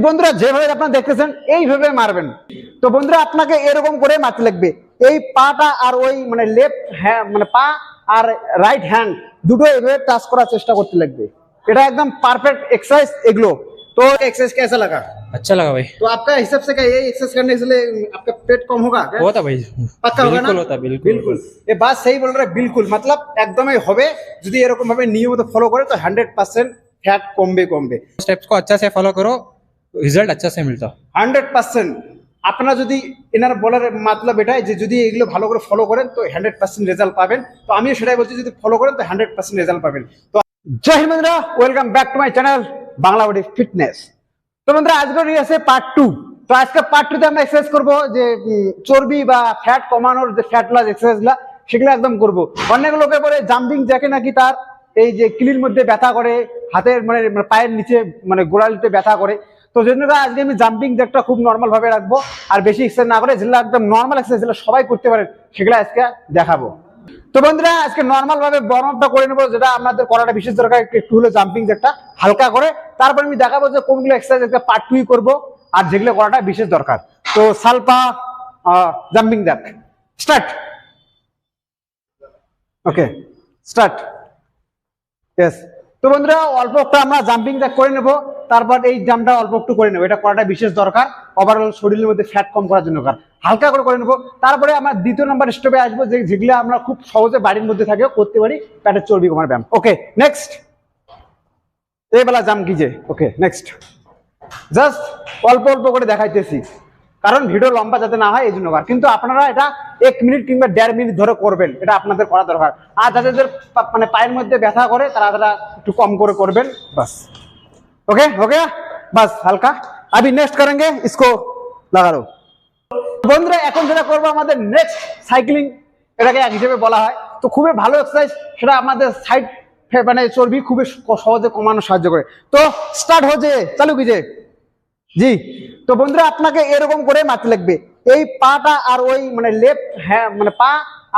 বন্ধুরা যেভাবে আপনারা দেখতেছেন এইভাবে तो आपका हिसाब से क्या ये एक्सरसाइज करने से आपका पेट कम होगा क्या होता भाई पक्का होगा ना होता बिल्कुल मतलब एकदम ही नियमित फॉलो करे फैट कमबे से फॉलो करो রেজাল্ট আচ্ছা সে মিলতো হান্ড্রেড পার্সেন্ট আপনার যদি এনার বলার মাতলব এটাই যে যদি এগুলো ভালো করে ফলো করেন তো হান্ড্রেড পার্সেন্ট রেজাল্ট পাবেন তো আমিও সেটাই বলছি যদি ফলো করেন তো হান্ড্রেড পার্সেন্ট রেজাল্ট পাবেন তো জয় হিন্দ বন্ধুরা welcome back to my channel Bangla body fitness তো বন্ধুরা আজকে নিয়ে আছে পার্ট টু তো আজকে পার্ট টুতে আমরা এক্সারসাইজ করব যে চর্বি বা ফ্যাট কমানোর যে ফ্যাট লাস এক্সারসাইজগুলো সেগুলো একদম করব। অনেক লোকে বলে জাম্পিং জ্যাকে নাকি তার, এই যে কিলির মধ্যে ব্যথা করে, হাতের মানে পায়ের নিচে মানে গোড়ালিতে ব্যথা করে তো জন্য আজকে আমি জাম্পিং জ্যাকটা খুব নর্মাল ভাবে রাখব। আর বেশি এক্সারসাইজ না করে যেগুলো একদম নর্মাল এক্সারসাইজ যেগুলো সবাই করতে পারে, সেগুলো আজকে দেখাবো। তো বন্ধুরা, আজকে নর্মাল ভাবে করে নেব, যেটা আমাদের করাটা বিশেষ দরকার একটু হলো জাম্পিং জ্যাকটা হালকা করে। তারপর আমি দেখাবো যে কোনগুলো এক্সারসাইজ একটা পার্ট টুই করব আর যেগুলো করাটা বিশেষ দরকার। তো সালপা jumping jack start okay start yes তো বন্ধুরা, অল্প একটু আমরা জাম্পিং জ্যাক করে নেব। তারপর এই জাম্পটা অল্প একটু করে নেব। এটা করাটা বিশেষ দরকার। ওভারঅল শরীরের মধ্যে ফ্যাট কম করার জন্য হালকা করে করে নেব। তারপরে আমরা দ্বিতীয় নম্বর স্টেপে আসব, যে যেগুলো আমরা খুব সহজে বাড়ির মধ্যে থাকে করতে পারি। প্যাটের চর্বি কমার ব্যায়াম। ওকে নেক্সট এই বেলা জাম কিজে ওকে নেক্সট জাস্ট অল্প অল্প করে দেখাইতেছি। কারণ ভিডিও লম্বা যাতে না হয় এই জন্য। কিন্তু আপনারা এটা এক মিনিট কিংবা দেড় মিনিট ধরে করবেন। এটা আপনাদের করা দরকার। আর যাদের মানে পায়ের মধ্যে ব্যথা করে, তারা তারা একটু কম করে করবেন। বাস। ओके हो गया बस हल्का अभी नेक्स्ट करेंगे इसको लगा लो বন্ধুরা এখন যেটা করবো আমাদের নেক্সট সাইক্লিং এটাকে এক হিসেবে বলা হয় তো খুবই ভালো এক্সারসাইজ সেটা আমাদের সাইড মানে চর্বি খুবই স- সহজে কমানো সাহায্য করে তো স্টার্ট হচ্ছে চালু কিজে জি তো বন্ধুরা আপনাকে এরকম করে মারতে লাগবে এই পাটা আর ওই মানে লেফট হ্যাঁ মানে পা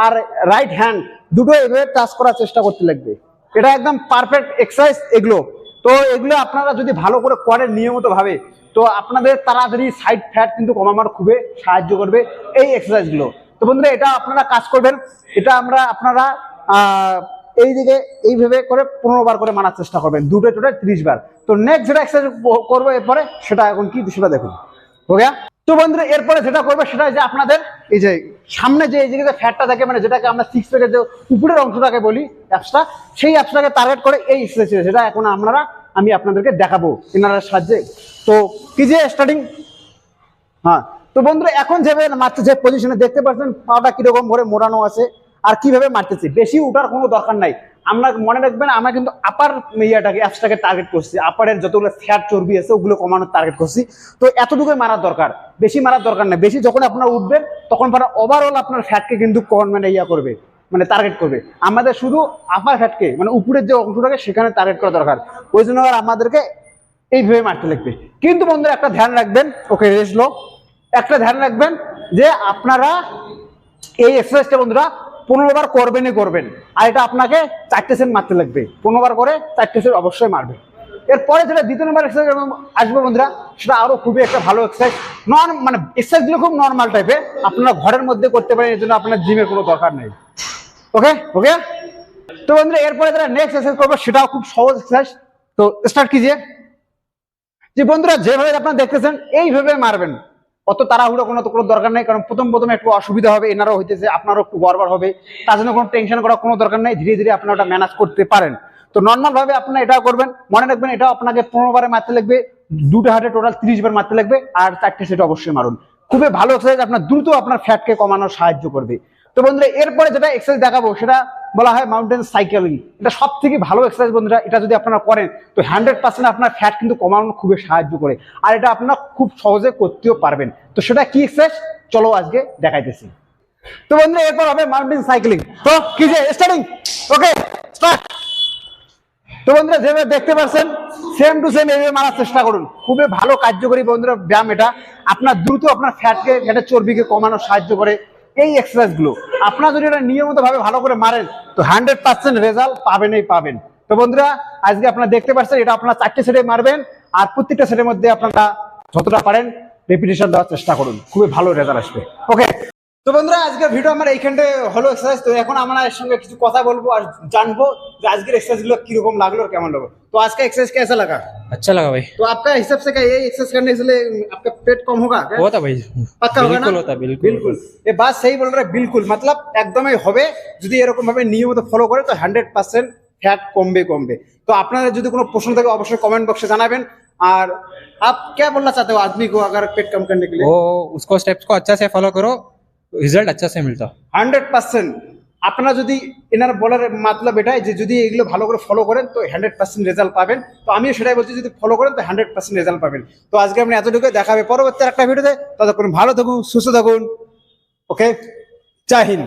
আর রাইট হ্যান্ড দুটো এভাবে টাচ করার চেষ্টা করতে লাগবে এটা একদম পারফেক্ট এক্সারসাইজ এগুলো তো এগুলো আপনারা যদি ভালো করে করেন নিয়মিত ভাবে তো আপনাদের তাড়াতাড়ি সাইড ফ্যাট কিন্তু কমানোর খুবই সাহায্য করবে এই এক্সারসাইজগুলো তো বন্ধুরা, এটা আপনারা কাজ করবেন, এটা আমরা আপনারা এই দিকে এইভাবে করে পনেরো বার করে মানার চেষ্টা করবেন, দুটো টোটাল ত্রিশ বার। তো নেক্সট যেটা এক্সারসাইজ করব এরপরে, সেটা এখন কি, সেটা দেখুন। ওকে তো বন্ধুরা, এরপরে যেটা করবে সেটা যে আপনাদের এই যে সামনে যে এই যে ফ্যাটটা থাকে মানে যেটাকে আমরা সিক্স প্যাকের যে উপরের অংশটাকে বলি অ্যাপসটা সেই অ্যাপসটাকে টার্গেট করে এই এক্সারসাইজ সেটা এখন আপনারা, আমি আপনাদেরকে দেখাবো এনার সাহায্যে। তো কি যে স্টার্টিং হ্যাঁ তো বন্ধুরা, এখন যেভাবে মারতে যে পজিশনে দেখতে পাচ্ছেন, পাটা কীরকম ভরে মোড়ানো আছে, আর কীভাবে মারতেছি, বেশি উঠার কোনো দরকার নাই। আমরা মনে রাখবেন, আমরা কিন্তু আপার ইয়েটাকে অ্যাপসটাকে টার্গেট করছি। আপারের যতগুলো ফ্যাট চর্বি আছে, ওগুলো কমানোর টার্গেট করছি। তো এতটুকুই মারার দরকার। বেশি মারার দরকার নাই বেশি যখন আপনারা উঠবেন, তখন ওভারঅল আপনার ফ্যাটকে কিন্তু মানে ইয়া করবে মানে টার্গেট করবে। আমাদের শুধু আপার ফ্যাটকে মানে উপরের যে অংশটাকে, সেখানে টার্গেট করা দরকার। ওই জন্য আমাদেরকে এইভাবে মারতে লাগবে। কিন্তু বন্ধুরা, একটা ধ্যান রাখবেন। ওকে রেস্ট লো একটা ধ্যান রাখবেন যে আপনারা এই এক্সারসাইজটা বন্ধুরা পনেরো বার করবেনই করবেন। আর এটা আপনাকে চারটে সেট মারতে লাগবে। পনেরো বার করে চারটে সেট অবশ্যই মারবে এরপরে যেটা দ্বিতীয় নম্বর এক্সারসাইজ আসবে বন্ধুরা, সেটা আরও খুবই একটা ভালো এক্সারসাইজ নন মানে এক্সারসাইজগুলো খুব নর্মাল টাইপের আপনারা ঘরের মধ্যে করতে পারেন, এর জন্য আপনার জিমের কোনো দরকার নেই। ওকে ওকে তো বন্ধুরা, এরপরে যারা নেক্সট এক্সারসাইজ করব, সেটাও খুব সহজ এক্সারসাইজ তো স্টার্ট কিজিয়ে যে বন্ধুরা, যেভাবে আপনারা দেখতেছেন, এইভাবে মারবেন। অত তাড়াহুড়ো কোনো তো কোনো দরকার নেই, কারণ প্রথম প্রথম একটু অসুবিধা হবে, এনারও হইতেছে, আপনারও একটু গড়বড় হবে। তার জন্য কোনো টেনশন করার কোনো দরকার নেই, ধীরে ধীরে আপনারা ওটা ম্যানেজ করতে পারেন। তো নর্মাল ভাবে আপনারা এটাও করবেন, মনে রাখবেন এটাও আপনাকে পনেরো বারে মারতে লাগবে, দুটো হাটে টোটাল তিরিশ বার মারতে লাগবে, আর চারটে সেটা অবশ্যই মারুন। খুবই ভালো এক্সারসাইজ আপনার দ্রুত আপনার ফ্যাটকে কমানোর সাহায্য করবে। তো বন্ধুরা, এরপরে যেটা এক্সারসাইজ দেখাবো, সেটা বলা হয় মাউন্টেন সাইকেলিং এটা সব থেকে ভালো এক্সারসাইজ বন্ধুরা, এটা যদি আপনারা করেন, তো হান্ড্রেড পার্সেন্ট আপনার ফ্যাট কিন্তু কমানো খুবই সাহায্য করে। আর এটা আপনারা খুব সহজে করতেও পারবেন। তো সেটা কি এক্সারসাইজ চলো আজকে দেখাইতেছি। তো বন্ধুরা এরপর হবে মাউন্টেন সাইকেলিং তো কি যে স্টার্টিং ওকে স্টার্ট তো বন্ধুরা, যেভাবে দেখতে পাচ্ছেন সেম টু সেম এভাবে মারার চেষ্টা করুন। খুবই ভালো কার্যকরী বন্ধুরা ব্যায়াম এটা। আপনার দ্রুত আপনার ফ্যাটকে ফ্যাটের চর্বিকে কমানোর সাহায্য করে। এই এক্সারসাইজগুলো। আপনারা যদি এটা নিয়মিত ভাবে ভালো করে মারেন, তো হান্ড্রেড পার্সেন্ট রেজাল্ট পাবেনই পাবেন। তো বন্ধুরা, আজকে আপনারা দেখতে পাচ্ছেন, এটা আপনারা চারটে সেটে মারবেন, আর প্রত্যেকটা সেটের মধ্যে আপনারা যতটা পারেন রেপিটেশন দেওয়ার চেষ্টা করুন। খুবই ভালো রেজাল্ট আসবে। ওকে তো বন্ধুরা, আজকের ভিডিও আমার এইখানটা হলো এক্সারসাইজ তো এখন আমরা এর সঙ্গে কিছু কথা বলব আর জানব যে আজকের এক্সারসাইজগুলো কীরকম লাগল কেমন লাগল। তো আজকে एक्सरसाइज कैसा लगा अच्छा लगा भाई तो आपका हिसाब से क्या ये एक्सरसाइज करने से आपका पेट कम होगा क्या? होता भाई पक्का होगा ना बिल्कुल होता बिल्कुल बिल्कुल ये बात सही बोल रहे बिल्कुल मतलब একদমই হবে যদি এরকম ভাবে নিয়মিত ফলো করে তো হান্ড্রেড পার্সেন্ট ফ্যাট কমবে কমবে তো আপনাদের যদি কোনো প্রশ্ন থাকে অবশ্যই কমেন্ট বক্সে জানাবেন আর आप क्या बोलना चाहते हो आदमी को अगर पेट कम करने के लिए वो उसको स्टेप्स को अच्छा से फॉलो करो रिजल्ट अच्छा से मिलता হান্ড্রেড পার্সেন্ট আপনারা যদি এনার বলার মাতলা এটাই যে যদি এগুলো ভালো করে ফলো করেন, তো হান্ড্রেড পার্সেন্ট রেজাল্ট পাবেন। তো আমিও সেটাই বলছি, যদি ফলো করেন, তো হান্ড্রেড পার্সেন্ট রেজাল্ট পাবেন। তো আজকে আপনি এতটুকু দেখাবে পরবর্তী একটা ভিডিওতে। ততক্ষণ ভালো থাকুন, সুস্থ থাকুন। ওকে হিন্দ।